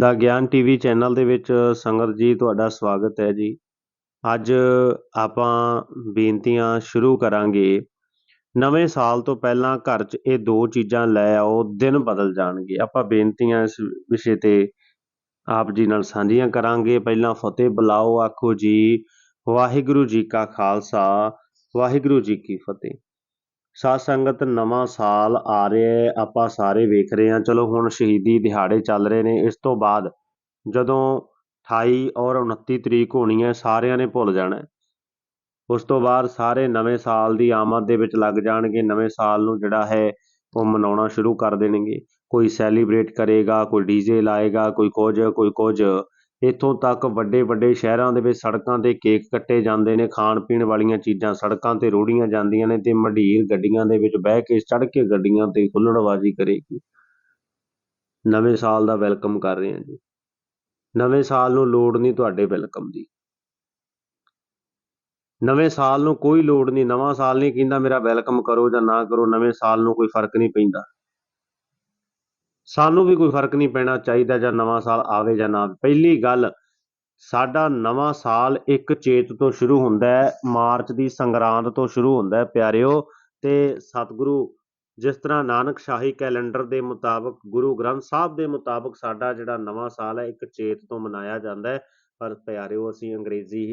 ਦਾ ਗਿਆਨ TV channel ਦੇ ਵਿੱਚ। ਸੰਗਤ ਜੀ, ਤੁਹਾਡਾ ਸਵਾਗਤ ਹੈ ਜੀ। ਅੱਜ ਆਪਾਂ ਬੇਨਤੀਆਂ ਸ਼ੁਰੂ ਕਰਾਂਗੇ। ਨਵੇਂ ਸਾਲ ਤੋਂ ਪਹਿਲਾਂ ਘਰ 'ਚ ਇਹ ਦੋ ਚੀਜ਼ਾਂ ਲੈ ਆਓ, ਦਿਨ ਬਦਲ ਜਾਣਗੇ। ਆਪਾਂ ਬੇਨਤੀਆਂ ਇਸ ਵਿਸ਼ੇ ਤੇ ਆਪ ਜੀ ਨਾਲ ਸਾਂਝੀਆਂ ਕਰਾਂਗੇ। ਪਹਿਲਾਂ ਫਤਿਹ ਬੁਲਾਓ, ਆਖੋ ਜੀ। ਵਾਹਿਗੁਰੂ ਜੀ ਕਾ ਖਾਲਸਾ, ਵਾਹਿਗੁਰੂ ਜੀ ਕੀ ਫਤਿਹ। ਸਾਧ ਸੰਗਤ, ਨਵਾਂ ਸਾਲ ਆ ਰਿਹਾ ਹੈ, ਆਪਾਂ ਸਾਰੇ ਵੇਖ ਰਹੇ ਹਾਂ। ਚਲੋ ਹੁਣ ਸ਼ਹੀਦੀ ਦਿਹਾੜੇ ਚੱਲ ਰਹੇ ਨੇ। ਇਸ ਤੋਂ ਬਾਅਦ ਜਦੋਂ 28 ਔਰ 29 ਤਰੀਕ ਹੋਣੀ ਹੈ, ਸਾਰਿਆਂ ਨੇ ਭੁੱਲ ਜਾਣਾ ਉਸ ਤੋਂ ਬਾਅਦ ਸਾਰੇ ਨਵੇਂ ਸਾਲ ਦੀ ਆਮਦ ਦੇ ਵਿੱਚ ਲੱਗ ਜਾਣਗੇ। ਨਵੇਂ ਸਾਲ ਨੂੰ ਜਿਹੜਾ ਹੈ, ਉਹ ਮਨਾਉਣਾ ਸ਼ੁਰੂ ਕਰ ਦੇਣਗੇ। ਕੋਈ ਸੈਲੀਬ੍ਰੇਟ ਕਰੇਗਾ, ਕੋਈ ਡੀਜੇ ਲਾਏਗਾ, ਕੋਈ ਕੁਝ ਕੋਈ ਕੁਝ ਇੱਥੋਂ ਤੱਕ ਵੱਡੇ ਵੱਡੇ ਸ਼ਹਿਰਾਂ ਦੇ ਵਿੱਚ ਸੜਕਾਂ ਤੇ ਕੇਕ ਕੱਟੇ ਜਾਂਦੇ ਨੇ, ਖਾਣ ਪੀਣ ਵਾਲੀਆਂ ਚੀਜ਼ਾਂ ਸੜਕਾਂ ਤੇ ਰੋੜੀਆਂ ਜਾਂਦੀਆਂ ਨੇ ਤੇ ਮੰਡੀਰ ਗੱਡੀਆਂ ਦੇ ਵਿੱਚ ਬਹਿ ਕੇ ਚੜ੍ਹ ਕੇ ਗੱਡੀਆਂ ਤੇ ਹੁੱਲੜਬਾਜ਼ੀ ਕਰੇਗੀ। ਨਵੇਂ ਸਾਲ ਦਾ ਵੈਲਕਮ ਕਰ ਰਹੇ ਹਾਂ ਜੀ। ਨਵੇਂ ਸਾਲ ਨੂੰ ਲੋੜ ਨਹੀਂ ਤੁਹਾਡੇ ਵੈਲਕਮ ਦੀ। ਨਵੇਂ ਸਾਲ ਨੂੰ ਕੋਈ ਲੋੜ ਨਹੀਂ, ਨਵਾਂ ਸਾਲ ਨਹੀਂ ਕਹਿੰਦਾ ਮੇਰਾ ਵੈਲਕਮ ਕਰੋ ਜਾਂ ਨਾ ਕਰੋ, ਨਵੇਂ ਸਾਲ ਨੂੰ ਕੋਈ ਫ਼ਰਕ ਨਹੀਂ ਪੈਂਦਾ। ਸਾਨੂੰ ਵੀ ਕੋਈ ਫ਼ਰਕ ਨਹੀਂ ਪੈਣਾ ਚਾਹੀਦਾ ਜਾਂ ਨਵਾਂ ਸਾਲ ਆਵੇ ਜਾਂ ਨਾ ਪਹਿਲੀ ਗੱਲ, ਸਾਡਾ ਨਵਾਂ ਸਾਲ ਇੱਕ ਚੇਤ ਤੋਂ ਸ਼ੁਰੂ ਹੁੰਦਾ ਹੈ, ਮਾਰਚ ਦੀ ਸੰਗਰਾਂਦ ਤੋਂ ਸ਼ੁਰੂ ਹੁੰਦਾ ਹੈ, ਪਿਆਰਿਓ। ਤੇ ਸਤਿਗੁਰੂ, ਜਿਸ ਤਰ੍ਹਾਂ ਨਾਨਕ ਸ਼ਾਹੀ ਕੈਲੰਡਰ ਦੇ ਮੁਤਾਬਕ, ਗੁਰੂ ਗ੍ਰੰਥ ਸਾਹਿਬ ਦੇ ਮੁਤਾਬਕ ਸਾਡਾ ਜਿਹੜਾ ਨਵਾਂ ਸਾਲ ਹੈ, ਇੱਕ ਚੇਤ ਤੋਂ ਮਨਾਇਆ ਜਾਂਦਾ ਹੈ। ਪਰ ਪਿਆਰਿਓ, ਅਸੀਂ ਅੰਗਰੇਜ਼ੀ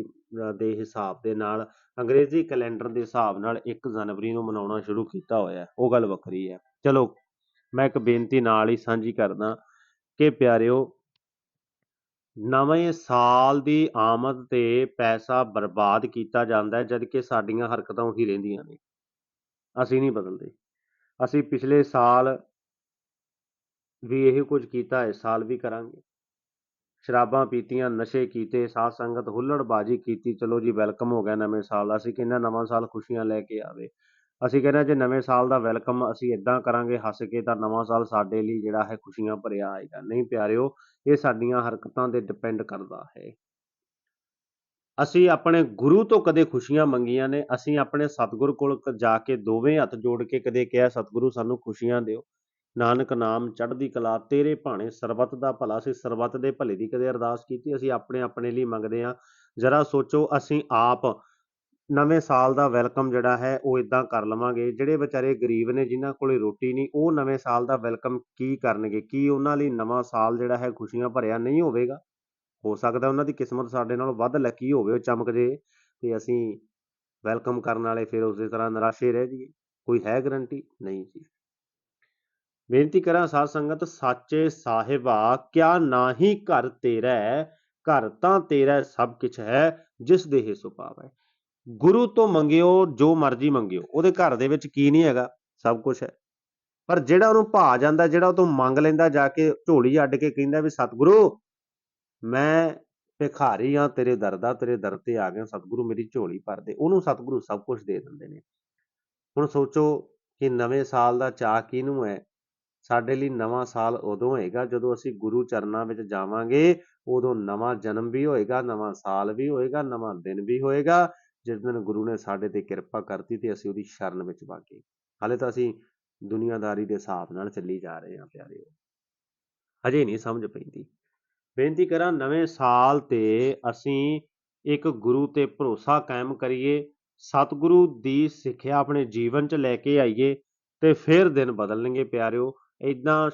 ਦੇ ਹਿਸਾਬ ਦੇ ਨਾਲ, ਅੰਗਰੇਜ਼ੀ ਕੈਲੰਡਰ ਦੇ ਹਿਸਾਬ ਨਾਲ 1 ਜਨਵਰੀ ਨੂੰ ਮਨਾਉਣਾ ਸ਼ੁਰੂ ਕੀਤਾ ਹੋਇਆ ਉਹ ਗੱਲ ਵੱਖਰੀ ਹੈ। ਚਲੋ ਮੈਂ ਇੱਕ ਬੇਨਤੀ ਨਾਲ ਹੀ ਸਾਂਝੀ ਕਰਦਾ ਕਿ ਪਿਆਰਿਓ, ਨਵੇਂ ਸਾਲ ਦੀ ਆਮਦ ਤੇ ਪੈਸਾ ਬਰਬਾਦ ਕੀਤਾ ਜਾਂਦਾ ਹੈ ਜਦ ਕਿ ਸਾਡੀਆਂ ਹਰਕਤਾਂ ਉਹੀ ਰਹਿੰਦੀਆਂ ਨੇ। ਅਸੀਂ ਨਹੀਂ ਬਦਲਦੇ। ਅਸੀਂ ਪਿਛਲੇ ਸਾਲ ਵੀ ਇਹੀ ਕੁਝ ਕੀਤਾ ਇਸ ਸਾਲ ਵੀ ਕਰਾਂਗੇ। ਸ਼ਰਾਬਾਂ ਪੀਤੀਆਂ, ਨਸ਼ੇ ਕੀਤੇ, ਸਾਧ ਸੰਗਤ ਹੁੱਲੜਬਾਜੀ ਕੀਤੀ, ਚਲੋ ਜੀ, ਵੈਲਕਮ ਹੋ ਗਿਆ ਨਵੇਂ ਸਾਲ ਦਾ, ਅਸੀਂ ਕਿੰਨਾ ਨਵਾਂ ਸਾਲ ਖੁਸ਼ੀਆਂ ਲੈ ਕੇ ਆਵੇ। ਅਸੀਂ ਕਹਿੰਦੇ ਹਾਂ ਜੇ ਨਵੇਂ ਸਾਲ ਦਾ ਵੈਲਕਮ ਅਸੀਂ ਇਦਾਂ ਕਰਾਂਗੇ, ਹੱਸ ਕੇ ਤਾਂ ਨਵਾਂ ਸਾਲ ਸਾਡੇ ਲਈ ਜਿਹੜਾ ਹੈ ਖੁਸ਼ੀਆਂ ਭਰਿਆ ਆਏਗਾ। ਨਹੀਂ ਪਿਆਰਿਓ, ਇਹ ਸਾਡੀਆਂ ਹਰਕਤਾਂ ਤੇ ਡਿਪੈਂਡ ਕਰਦਾ ਹੈ। ਅਸੀਂ ਆਪਣੇ ਗੁਰੂ ਤੋਂ ਕਦੇ ਖੁਸ਼ੀਆਂ ਮੰਗੀਆਂ ਨੇ, ਅਸੀਂ ਆਪਣੇ ਸਤਿਗੁਰ ਕੋਲ ਜਾ ਕੇ ਦੋਵੇਂ ਹੱਥ ਜੋੜ ਕੇ ਕਦੇ ਕਿਹਾ, ਸਤਿਗੁਰੂ, ਸਾਨੂੰ ਖੁਸ਼ੀਆਂ ਦਿਓ। ਨਾਨਕ ਨਾਮ ਚੜ੍ਹਦੀ ਕਲਾ, ਤੇਰੇ ਭਾਣੇ ਸਰਬੱਤ ਦਾ ਭਲਾ। ਸੀ ਸਰਬੱਤ ਦੇ ਭਲੇ ਦੀ ਕਦੇ ਅਰਦਾਸ ਕੀਤੀ, ਅਸੀਂ ਆਪਣੇ ਆਪਣੇ ਲਈ ਮੰਗਦੇ ਹਾਂ। ਜਰਾ ਸੋਚੋ, ਅਸੀਂ ਆਪ ਨਵੇਂ ਸਾਲ ਦਾ ਵੈਲਕਮ ਜਿਹੜਾ ਹੈ, ਉਹ ਇਦਾਂ ਕਰ ਲਵਾਂਗੇ। ਜਿਹੜੇ ਵਿਚਾਰੇ ਗਰੀਬ ਨੇ, ਜਿਨ੍ਹਾਂ ਕੋਲੇ ਰੋਟੀ ਨਹੀਂ, ਉਹ ਨਵੇਂ ਸਾਲ ਦਾ ਵੈਲਕਮ ਕੀ ਕਰਨਗੇ? ਕੀ ਉਹਨਾਂ ਲਈ ਨਵਾਂ ਸਾਲ ਜਿਹੜਾ ਹੈ, ਖੁਸ਼ੀਆਂ ਭਰਿਆ ਨਹੀਂ ਹੋਵੇਗਾ? ਹੋ ਸਕਦਾ ਉਹਨਾਂ ਦੀ ਕਿਸਮਤ ਸਾਡੇ ਨਾਲੋਂ ਵੱਧ ਲੱਕੀ ਹੋਵੇ, ਉਹ ਚਮਕ ਜੇ ਤੇ ਅਸੀਂ ਵੈਲਕਮ ਕਰਨ ਵਾਲੇ ਫਿਰ ਉਸੇ ਤਰ੍ਹਾਂ ਨਿਰਾਸ਼ੇ ਰਹਿ ਜਾਈਏ। ਕੋਈ ਹੈ ਗਰੰਟੀ ਨਹੀਂ ਜੀ। ਬੇਨਤੀ ਕਰਾਂ ਸਾਧ ਸੰਗਤ, ਸਾਚੇ ਸਾਹਿਬਾ, ਕਿਆ ਨਾਹੀ ਘਰ ਤੇਰਾ, ਘਰ ਤਾਂ ਤੇਰਾ ਸਭ ਕੁਛ ਹੈ, ਜਿਸ ਦੇ ਹੀ ਸੁਭਾਵ ਹੈ ਗੁਰੂ ਤੋਂ ਮੰਗਿਓ, ਜੋ ਮਰਜ਼ੀ ਮੰਗਿਓ, ਉਹਦੇ ਘਰ ਦੇ ਵਿੱਚ ਕੀ ਨਹੀਂ ਹੈਗਾ, ਸਭ ਕੁਝ ਹੈ। ਪਰ ਜਿਹੜਾ ਉਹਨੂੰ ਭਾ ਜਾਂਦਾ, ਜਿਹੜਾ ਉਹ ਤੋਂ ਮੰਗ ਲੈਂਦਾ, ਜਾ ਕੇ ਝੋਲੀ ਅੱਡ ਕੇ ਕਹਿੰਦਾ ਵੀ, ਸਤਿਗੁਰੂ, ਮੈਂ ਭਿਖਾਰੀ ਆ ਤੇਰੇ ਦਰ ਦਾ, ਤੇਰੇ ਦਰ ਤੇ ਆ ਗਿਆ, ਸਤਿਗੁਰੂ ਮੇਰੀ ਝੋਲੀ ਭਰ ਦੇ। ਉਹਨੂੰ ਸਤਿਗੁਰੂ ਸਭ ਕੁਝ ਦੇ ਦਿੰਦੇ ਨੇ। ਹੁਣ ਸੋਚੋ ਕਿ ਨਵੇਂ ਸਾਲ ਦਾ ਚਾਅ ਕਿਹਨੂੰ ਹੈ? ਸਾਡੇ ਲਈ ਨਵਾਂ ਸਾਲ ਉਦੋਂ ਹੋਏਗਾ, ਜਦੋਂ ਅਸੀਂ ਗੁਰੂ ਚਰਨਾਂ ਵਿੱਚ ਜਾਵਾਂਗੇ, ਉਦੋਂ ਨਵਾਂ ਜਨਮ ਵੀ ਹੋਏਗਾ, ਨਵਾਂ ਸਾਲ ਵੀ ਹੋਏਗਾ, ਨਵਾਂ ਦਿਨ ਵੀ ਹੋਏਗਾ ਜਿਸ ਦਿਨ ਗੁਰੂ ਨੇ ਸਾਡੇ ਤੇ ਕਿਰਪਾ ਕਰਤੀ ਤੇ ਅਸੀਂ ਉਹਦੀ ਸ਼ਰਨ ਵਿੱਚ ਵਾਗੇ। ਹਾਲੇ ਤਾਂ ਅਸੀਂ ਦੁਨੀਆਦਾਰੀ ਦੇ ਹਿਸਾਬ ਨਾਲ ਚੱਲੀ ਜਾ ਰਹੇ ਹਾਂ ਪਿਆਰਿਓ। ਹਜੇ ਨਹੀਂ ਸਮਝ ਪੈਂਦੀ। ਬੇਨਤੀ ਕਰਾਂ, ਨਵੇਂ ਸਾਲ ਤੇ ਅਸੀਂ ਇੱਕ ਗੁਰੂ ਤੇ ਭਰੋਸਾ ਕਾਇਮ ਕਰੀਏ, ਸਤਿਗੁਰੂ ਦੀ ਸਿੱਖਿਆ ਆਪਣੇ ਜੀਵਨ 'ਚ ਲੈ ਕੇ ਆਈਏ ਤੇ ਫਿਰ ਦਿਨ ਬਦਲਣਗੇ ਪਿਆਰਿਓ। ਇਦਾਂ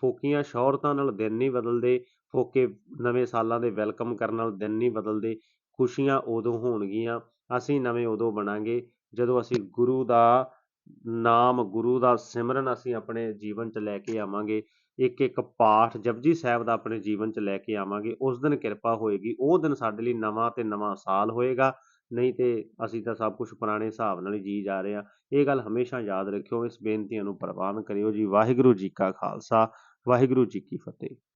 ਫੋਕੀਆਂ ਸ਼ੌਹਰਤਾਂ ਨਾਲ ਦਿਨ ਨਹੀਂ ਬਦਲਦੇ, ਫੋਕੇ ਨਵੇਂ ਸਾਲਾਂ ਦੇ ਵੈਲਕਮ ਕਰਨ ਨਾਲ ਦਿਨ ਨਹੀਂ ਬਦਲਦੇ, ਖੁਸ਼ੀਆਂ ਉਦੋਂ ਹੋਣਗੀਆਂ ਅਸੀਂ ਨਵੇਂ ਉਦੋਂ ਬਣਾਂਗੇ, ਜਦੋਂ ਅਸੀਂ ਗੁਰੂ ਦਾ ਨਾਮ, ਗੁਰੂ ਦਾ ਸਿਮਰਨ ਅਸੀਂ ਆਪਣੇ ਜੀਵਨ 'ਚ ਲੈ ਕੇ ਆਵਾਂਗੇ ਇੱਕ ਇੱਕ ਪਾਠ ਜਪਜੀ ਸਾਹਿਬ ਦਾ ਆਪਣੇ ਜੀਵਨ 'ਚ ਲੈ ਕੇ ਆਵਾਂਗੇ, ਉਸ ਦਿਨ ਕਿਰਪਾ ਹੋਏਗੀ, ਉਹ ਦਿਨ ਸਾਡੇ ਲਈ ਨਵਾਂ ਤੇ ਨਵਾਂ ਸਾਲ ਹੋਏਗਾ, ਨਹੀਂ ਤੇ ਅਸੀਂ ਤਾਂ ਸਭ ਕੁਝ ਪੁਰਾਣੇ ਹਿਸਾਬ ਨਾਲ ਹੀ ਜੀ ਜਾ ਰਹੇ ਹਾਂ। ਇਹ ਗੱਲ ਹਮੇਸ਼ਾ ਯਾਦ ਰੱਖਿਓ, ਇਸ ਬੇਨਤੀਆਂ ਨੂੰ ਪ੍ਰਵਾਨ ਕਰਿਓ ਜੀ। ਵਾਹਿਗੁਰੂ ਜੀ ਕਾ ਖਾਲਸਾ, ਵਾਹਿਗੁਰੂ ਜੀ ਕੀ ਫਤਿਹ।